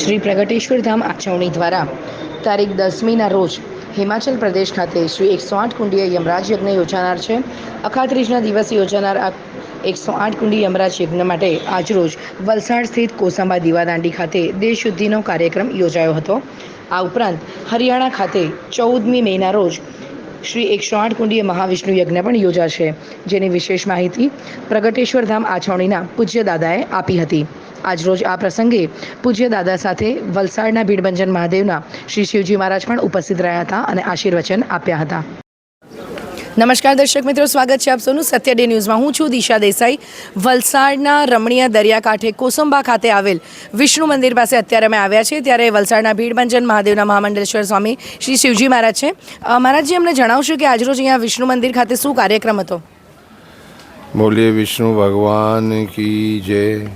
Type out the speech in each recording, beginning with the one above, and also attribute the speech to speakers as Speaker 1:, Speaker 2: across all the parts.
Speaker 1: શ્રી પ્રગટેશ્વર ધામ આચવણી દ્વારા તારીખ દસમીના રોજ હિમાચલ પ્રદેશ ખાતે શ્રી એકસો આઠ કુંડીય યમરાજ યજ્ઞ યોજાનાર છે. અખાત્રીજના દિવસે યોજાનાર આ એકસો આઠ કુંડી યમરાજ યજ્ઞ માટે આજરોજ વલસાડ સ્થિત કોસાંબા દીવાદાંડી ખાતે દેશ શુદ્ધિનો કાર્યક્રમ યોજાયો હતો. આ ઉપરાંત હરિયાણા ખાતે ચૌદમી મેના રોજ શ્રી એકસો આઠ કુંડીય મહાવિષ્ણુ યજ્ઞ પણ યોજાશે, જેની વિશેષ માહિતી પ્રગટેશ્વર ધામ આછવણીના પૂજ્ય દાદાએ આપી હતી. આજરોજ આ પ્રસંગે પૂજ્ય દાદા સાથે વલસાડના ભીડભંજન મહાદેવના શ્રી શિવજી મહારાજ પણ ઉપસ્થિત રહ્યા હતા અને આશીર્વચન આપ્યા હતા. નમસ્કાર દર્શક મિત્રો, સ્વાગત છે આપ સૌનું સત્ય ડે ન્યૂઝમાં. હું છું દિશા દેસાઈ. વલસાડના રમણીય દરિયાકાંઠે કોસંબા ખાતે આવેલ વિષ્ણુ મંદિર પાસે અત્યારે અમે આવ્યા છીએ. ત્યારે વલસાડના ભીડભંજન મહાદેવના મહામંડલેશ્વર સ્વામી શ્રી શિવજી મહારાજ છે. મહારાજજી, અમને જણાવશો કે આજરોજ અહીંયા વિષ્ણુ મંદિર ખાતે શું કાર્યક્રમ હતો?
Speaker 2: બોલીએ વિષ્ણુ ભગવાન કી જય.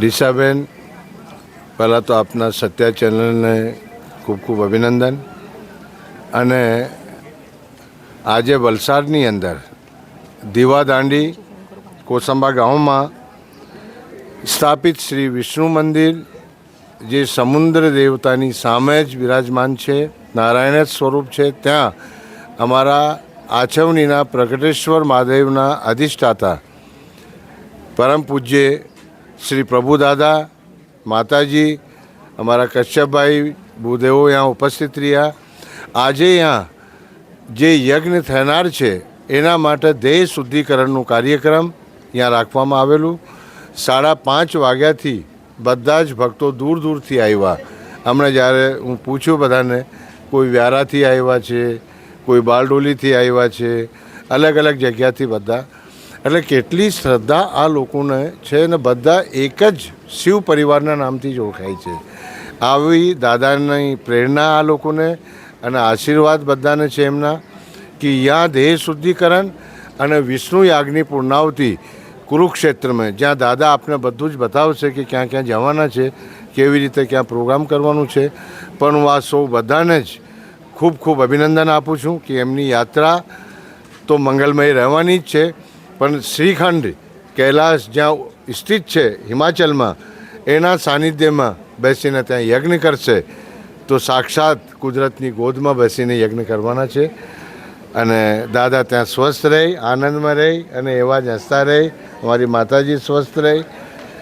Speaker 2: દિશાબેન પહેલાં તો આપના સત્યા ચેનલને ખૂબ ખૂબ અભિનંદન. અને આજે વલસાડની અંદર દીવાદાંડી કોસંબા ગામમાં સ્થાપિત શ્રી વિષ્ણુ મંદિર, જે સમુદ્ર દેવતાની સામે જ બિરાજમાન છે, નારાયણ જ સ્વરૂપ છે, ત્યાં અમારા આછવણીના પ્રગટેશ્વર મહાદેવના અધિષ્ઠાતા પરમ પૂજ્ય શ્રી પ્રભુદાદા માતાજી, અમારા કશ્યપભાઈ ભૂદેવો અહીંયા ઉપસ્થિત રહ્યા. આજે અહીંયા જે યજ્ઞ થનાર છે, એના માટે દેહ શુદ્ધિકરણનું કાર્યક્રમ અહીંયા રાખવામાં આવેલું. સાડા પાંચ વાગ્યાથી બધા જ ભક્તો દૂર દૂરથી આવ્યા. હમણાં જ્યારે હું પૂછ્યું બધાને, કોઈ વ્યારાથી આવ્યા છે? કોઈ બારડોલીથી આવ્યા છે? અલગ અલગ જગ્યાથી બધા એટલે કેટલી શ્રદ્ધા આ લોકોને છે ને બધા એક જ શિવ પરિવારના નામથી જ ઓળખાય છે. આવી દાદાની પ્રેરણા આ લોકોને અને આશીર્વાદ બધાને છે એમના કે યા દેહ શુદ્ધિકરણ અને વિષ્ણુ યાગની પૂર્ણાવતિ કુરુક્ષેત્રમાં, જ્યાં દાદા આપને બધું જ બતાવશે કે ક્યાં ક્યાં જવાના છે, કેવી રીતે ક્યાં પ્રોગ્રામ કરવાનું છે. પણ હું આ સૌ બધાને જ ખૂબ ખૂબ અભિનંદન આપું છું કે એમની યાત્રા તો મંગલમય રહેવાની જ છે. પણ શ્રીખંડ કૈલાસ જ્યાં સ્થિત છે, હિમાચલમાં, એના સાનિધ્યમાં બેસીને ત્યાં યજ્ઞ કરશે. તો સાક્ષાત કુદરતની ગોદમાં બેસીને યજ્ઞ કરવાના છે. અને દાદા ત્યાં સ્વસ્થ રહે, આનંદમાં રહે અને એવા જ હસતા રહે. અમારી માતાજી સ્વસ્થ રહે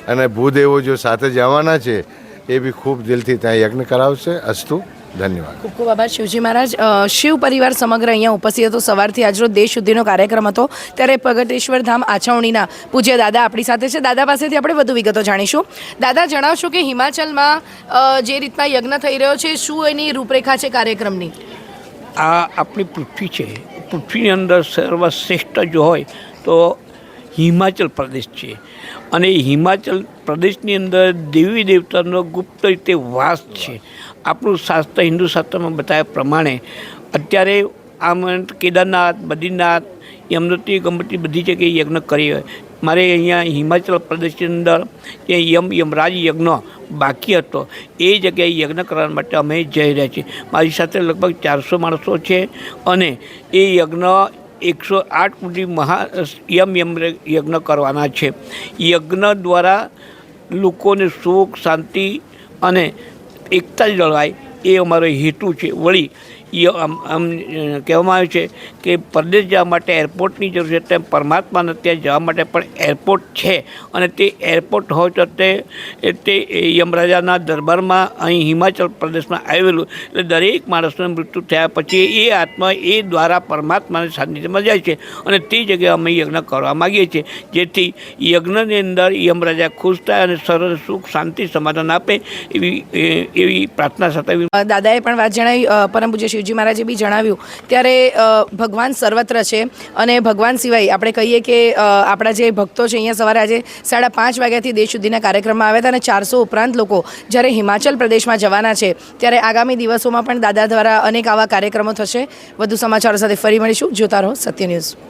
Speaker 2: અને ભૂદેવો જો સાથે જવાના છે, એ બી ખૂબ દિલથી ત્યાં યજ્ઞ કરાવશે. અસ્તુ. ધન્યવાદ.
Speaker 1: ખૂબ ખૂબ આભાર શિવજી મહારાજ. શિવ પરિવાર સમગ્ર અહીંયા ઉપસ્થિત હતો. સવારથી આજરો દેશ સુધીનો કાર્યક્રમ હતો. ત્યારે પ્રગટેશ્વર ધામ આછવણીના પૂજ્ય દાદા આપણી સાથે છે. દાદા પાસેથી આપણે વધુ વિગતો જાણીશું. દાદા જણાવશો કે હિમાચલમાં જે રીતના યજ્ઞ થઈ રહ્યો છે શું એની રૂપરેખા છે કાર્યક્રમની?
Speaker 3: આ આપણી પૃથ્વી છે. પૃથ્વીની અંદર સર્વશ્રેષ્ઠ જો હોય તો હિમાચલ પ્રદેશ છે. અને હિમાચલ પ્રદેશની અંદર દેવી દેવતાનો ગુપ્ત રીતે વાસ છે. આપણું શાસ્ત્ર, હિન્દુ શાસ્ત્રમાં બતાવ્યા પ્રમાણે અત્યારે આમ કેદારનાથ, બદ્રીનાથ યમનોત્રી ગમતી બધી જગ્યાએ યજ્ઞ કરી મારે અહીંયા હિમાચલ પ્રદેશની અંદર જે યમ, યમરાજ યજ્ઞ બાકી હતો. એ જગ્યાએ યજ્ઞ કરવા માટે અમે જઈ રહ્યા છીએ. મારી સાથે લગભગ ચારસો માણસો છે અને એ યજ્ઞ એકસો આઠ સુધી મહા, યમ યમ યજ્ઞ કરવાના છે. યજ્ઞ દ્વારા લોકોને સુખ, શાંતિ અને એકતા જળવાય એ અમારો હેતુ છે. વળી ય- આમ કહેવામાં આવ્યું છે કે પરદેશ જવા માટે એરપોર્ટની જરૂર છે તેમ પરમાત્માને ત્યાં જવા માટે પણ એરપોર્ટ છે. અને તે એરપોર્ટ હોય તો તે એ યમરાજાના દરબારમાં અહીં હિમાચલ પ્રદેશમાં આવેલું. એટલે દરેક માણસનું મૃત્યુ થયા પછી એ આત્મા એ દ્વારા પરમાત્માને સાનિધ્યમાં જાય છે. અને તે જગ્યાએ અમે યજ્ઞ કરવા માગીએ છીએ જેથી યજ્ઞની અંદર યમરાજા ખુશ થાય અને સરળ સુખ શાંતિ સમાધાન આપે એવી એ, એવી પ્રાર્થના સાથે
Speaker 1: દાદાએ પણ વાત જણાવી. પરમ પૂજ્ય શિવજી મહારાજે બી જણાવ્યું, ત્યારે ભગવાન સર્વત્ર છે અને ભગવાન સિવાય આપણે કહીએ કે આપણા જે ભક્તો છે અહીંયા સવારે આજે સાડા પાંચ વાગ્યાથી દેશ સુધીના કાર્યક્રમમાં આવ્યા હતા અને ચારસો ઉપરાંત લોકો જ્યારે હિમાચલ પ્રદેશમાં જવાના છે, ત્યારે આગામી દિવસોમાં પણ દાદા દ્વારા અનેક આવા કાર્યક્રમો થશે. વધુ સમાચારો સાથે ફરી મળીશું. જોતા રહો સત્ય ન્યૂઝ.